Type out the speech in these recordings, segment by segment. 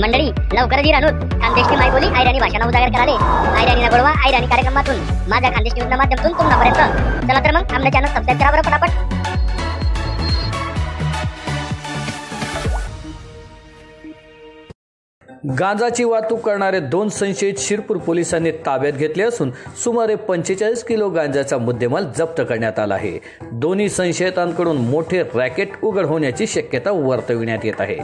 मंडळी लवकरच ही रानूत खानदेशची मायबोली आयराणी भाषा उजागर कराले आयराणी गोडवा आयराणी कार्यक्रमातून. माझ्या खानदेश न्यूजच्या माध्यमातून तुम्हापर्यंत चला तर मग आमच्या चॅनल सबस्क्राईब करा बरं फटाफट गांजाची वाहतूक करणारे दोन संशयित शिरपूर पोलिसांनी ताब्यात घेतले असून सुमारे पंचेचाळीस किलो गांजाचा मुद्देमाल जप्त करण्यात आला आहे. दोन्ही संशयितांकडून मोठे रॅकेट उघड होण्याची शक्यता वर्तविण्यात येत आहे.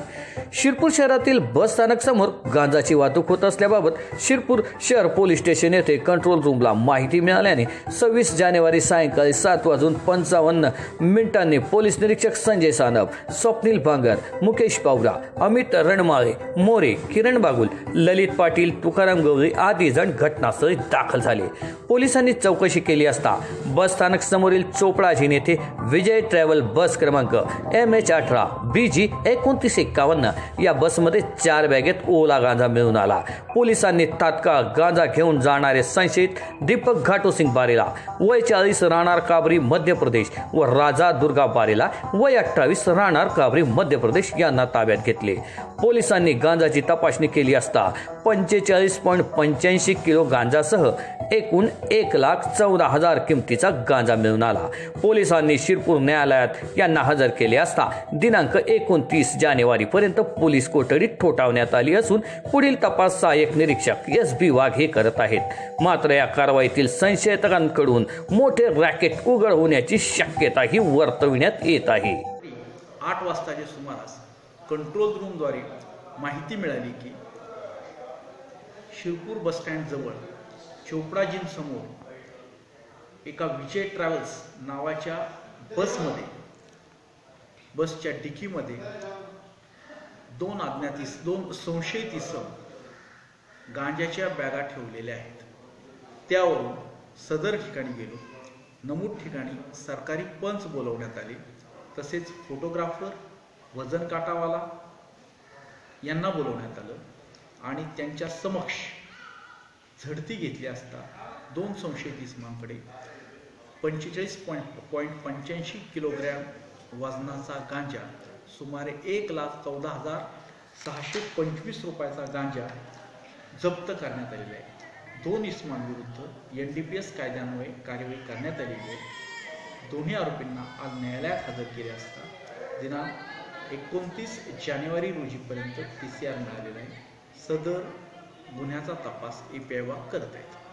शिरपूर शहरातील बस स्थानकसमोर गांजाची वाहतूक होत असल्याबाबत शिरपूर शहर पोलीस स्टेशन येथे कंट्रोल रूमला माहिती मिळाल्याने सव्वीस जानेवारी सायंकाळी सात वाजून पंचावन्न मिनिटांनी पोलीस निरीक्षक संजय सानप स्वप्नील भांगर मुकेश पावरा अमित रणमाळे मोरे किरण बागुल ललित पाटील तुकाराम गवळी आदी जण घटनास्थळी दाखल झाले. पोलिसांनी चौकशी केली असता बस स्थानक समोरील चोपडाजी येथे विजय ट्रॅव्हल बस क्रमांक एम एच अठरा बी जी एकोणतीस एक्कावन्न या बसमध्ये चार बॅगेत ओला गांजा मिळून आला. पोलिसांनी तात्काळ गांजा घेऊन जाणारे संशयित दीपक घाटोसिंग बारेला वय चाळीस राहणार काबरी मध्य प्रदेश व राजा दुर्गा बारेला वय अठ्ठावीस राहणार काबरी मध्य प्रदेश यांना ताब्यात घेतले. पोलिसांनी गांजाची तपासणी केली असता पंचेचाळीस पॉईंट पंच्याऐंशी किलो गांजासह एकूण एक लाख चौदा हजार किमतीचा गांजा मिळून आला. पोलिसांनी शिरपूर न्यायालयात यांना हजर केले असता दिनांक एकोणतीस जानेवारी पोलीस कोठडीत ठोठावण्यात आली असून पुढील तपास सहाय्यक निरीक्षक एस बी वाघ हे करत आहेत. मात्र या कारवाईतील संशयितांकडून मोठे रॅकेट उघड होण्याची शक्यताही वर्तविण्यात येत आहे. आठ वाजताच्या सुमारास कंट्रोल रूमद्वारे माहिती मिळाली की शिरपूर बसस्टँडजवळ चोपडाजींसमोर एका विजय ट्रॅव्हल्स नावाच्या बसमध्ये बसच्या डिकीमध्ये दोन अज्ञात इस दोन संशयित इसम गांजाच्या बॅगा ठेवलेल्या आहेत. त्यावरून सदर ठिकाणी गेलो. नमूद ठिकाणी सरकारी पंच बोलवण्यात आले. तसेच फोटोग्राफर वजन काटावाला यांना बोलवण्यात आलं आणि त्यांच्या समक्ष झडती घेतली असता दोन संशयित इसमांकडे पंचेचाळीस पॉईंट पॉईंट पंच्याऐंशी किलोग्रॅम वजनाचा गांजा सुमारे एक लाख चौदा हजार सहाशे पंचवीस रुपयाचा गांजा जप्त करण्यात आलेला आहे. दोन इसमांविरुद्ध एन डी पी एस कायद्यान्वये कार्यवाही करण्यात आलेली आहे. दोन्ही आरोपींना आज न्यायालयात हजर केले असता दिनांक एकोणतीस जानेवारी रोजीपर्यंत पी सी आर मिळालेला आहे. सदर गुन्ह्याचा तपास ए पी आय करत आहेत.